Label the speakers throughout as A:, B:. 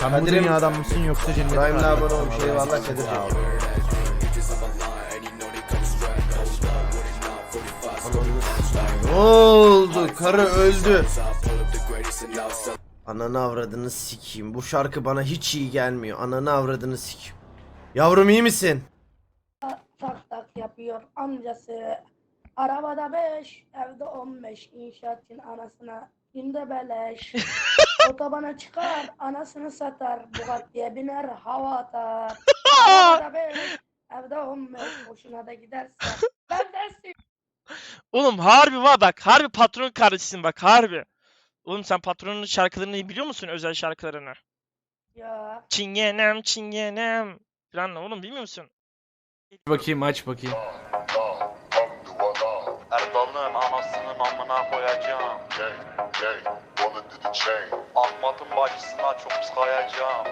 A: Sen bu
B: Kadir'im-
A: dünyadan mısın yoksa cennetten
B: Prime'le
A: mi?
B: abone olmuş. Eyvallah Kadir. Ne oldu? Karı öldü. Ananı avradını sikeyim. Bu şarkı bana hiç iyi gelmiyor. Ananı avradını sikeyim. Yavrum iyi misin?
C: tak tak yapıyor amcası. Arabada 5, evde 15. İnşaatın anasına günde beleş. Otobana çıkar, anasını satar. Bugatti'ye biner, hava atar. Arabada 5, evde 15. Hoşuna da giderse. Ben de
D: Oğlum harbi var bak. Harbi patron kardeşsin bak harbi. Oğlum sen patronun şarkılarını biliyor musun özel şarkılarını?
C: ya.
D: Çingenem çingenem. Falan oğlum bilmiyor musun?
A: Bakayım aç bakayım.
E: Erdal'ın anasının amına koyacağım. Ahmet'in bacısına çok sıkayacağım.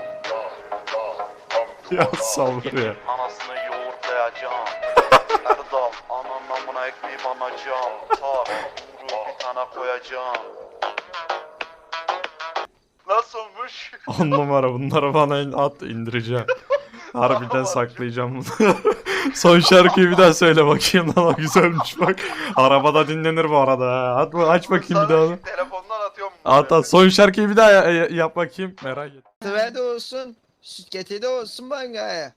A: Ya sabır ya.
E: Anasını yoğurtlayacağım. Erdal ananın amına ekmeği banacağım. Tak kuru bir tane koyacağım. Nasılmış?
F: On numara bunları bana at indireceğim. Harbiden saklayacağım bunu. Son şarkıyı bir daha söyle bakayım lan o güzelmiş bak. Arabada dinlenir bu arada. ha. At, aç bakayım bir daha.
E: atıyorum.
F: At at son şarkıyı bir daha ya- ya- yap bakayım merak et.
G: Ve de olsun. Şirketi de olsun bankaya.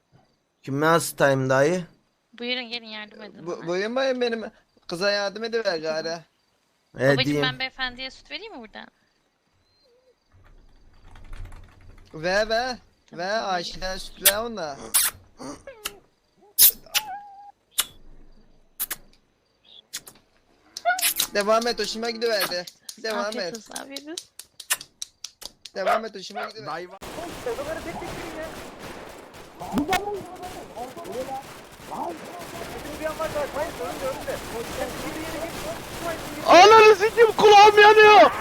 B: Kime hastayım dayı?
H: Buyurun gelin yardım edin.
G: Bu, buyurun bayım benim kıza yardım ediver gari.
H: Babacım
B: diyeyim.
H: ben beyefendiye süt vereyim mi buradan?
G: Ve ve ve Ayşe'den süt ver ona. Devam et hoşuma gidiverdi. Devam
H: Afiyet
G: et.
H: olsun olsun.
G: Devam et hoşuma gidiverdi.
D: Ananı sikim kulağım yanıyor.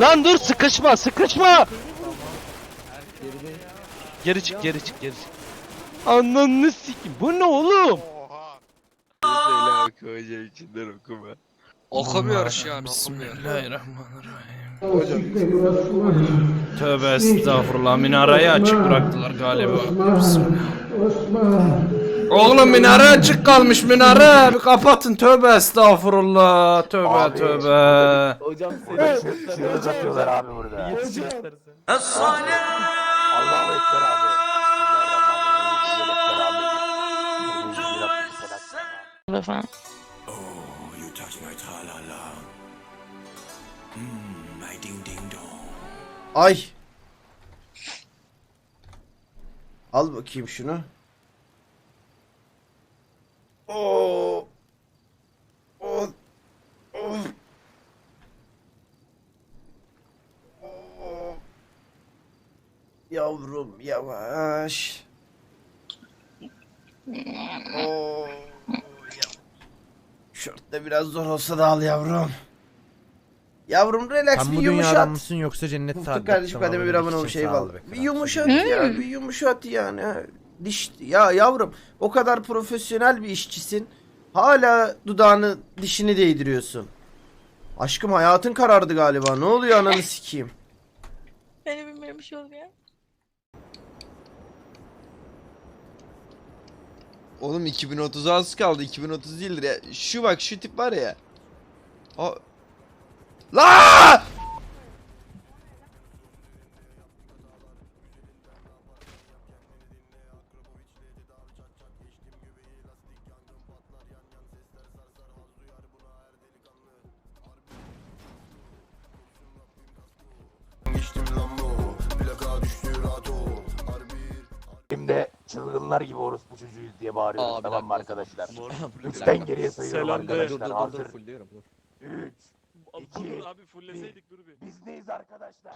D: Lan dur sıkışma sıkışma. Geri çık geri çık geri çık. Ananı sikim bu ne oğlum?
I: Okumuyor şu an okumuyor.
A: Tövbe estağfurullah minarayı açık bıraktılar galiba. Oğlum minare açık kalmış minare. Bir kapatın tövbe estağfurullah. Tövbe tövbe.
H: Efendim.
B: Ay. Al bakayım şunu. Oo. Oo. Oo. Oo. Yavrum yavaş. Oo. Şortte biraz zor olsa da al yavrum. Yavrum relax
A: Sen
B: bir
A: bu
B: yumuşat.
A: dünyadan mısın yoksa cennet
B: Muftuk kardeşim kademe bir abone olmuş eyvallah. Bir yumuşat ya bir yumuşat yani. Diş ya yavrum o kadar profesyonel bir işçisin. Hala dudağını dişini değdiriyorsun. Aşkım hayatın karardı galiba. Ne oluyor ananı sikeyim.
H: Beni bilmiyorum bir şey oluyor.
G: Oğlum 2030 az kaldı 2030 değildir ya. Şu bak şu tip var ya. O... La!
J: Şimdi çılgınlar gibi orospu çocuğuyuz diye bağırıyoruz
I: Abi,
J: tamam mı
I: dakika.
J: arkadaşlar? Üçten geriye sayıyorum
D: Selam de.
J: arkadaşlar. Hazır. 3 İki,
D: abi fulleseydik dur bir.
J: Biz neyiz arkadaşlar?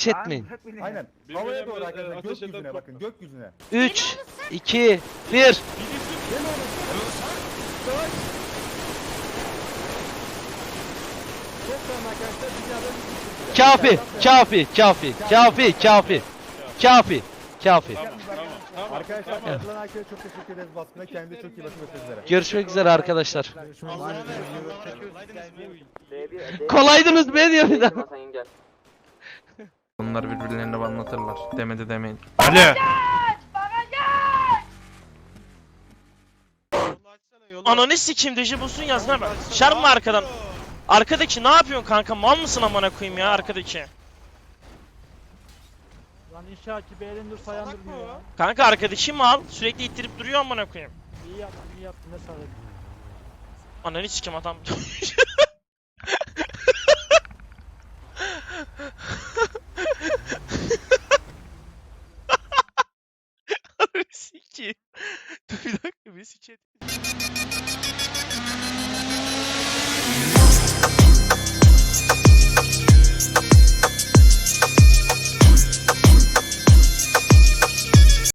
D: ateş etmeyin.
F: Aynen. Havaya doğru arkadaşlar. Ateş eden Gökyüzüne topla. bakın. Gökyüzüne.
D: 3, 2, 1.
F: Bir
K: Kafi, kafi, kafi, kafi, kafi, kafi, kafi.
I: Arkadaşlar tamam. katılan herkese çok teşekkür ederiz baskına. Kendinize çok iyi bakın sizlere.
K: Görüşmek üzere arkadaşlar. Allah'a emanet olun. Kolaydınız be diyor bir daha.
F: Bunlar birbirlerine anlatırlar. Demedi demeyin.
C: Ali.
D: Ananı sikeyim deji bulsun yaz ne ben. Şer mi arkadan? Arkadaki ne yapıyorsun kanka? Mal mısın amına koyayım ya arkadaki?
I: Lan inşaatçı beğendir sayandırmıyor ya.
D: Kanka arkadaki mal sürekli ittirip duruyor amına koyayım.
I: İyi yaptın, iyi yaptın. Ne sağlık.
D: Ananı sikeyim adam.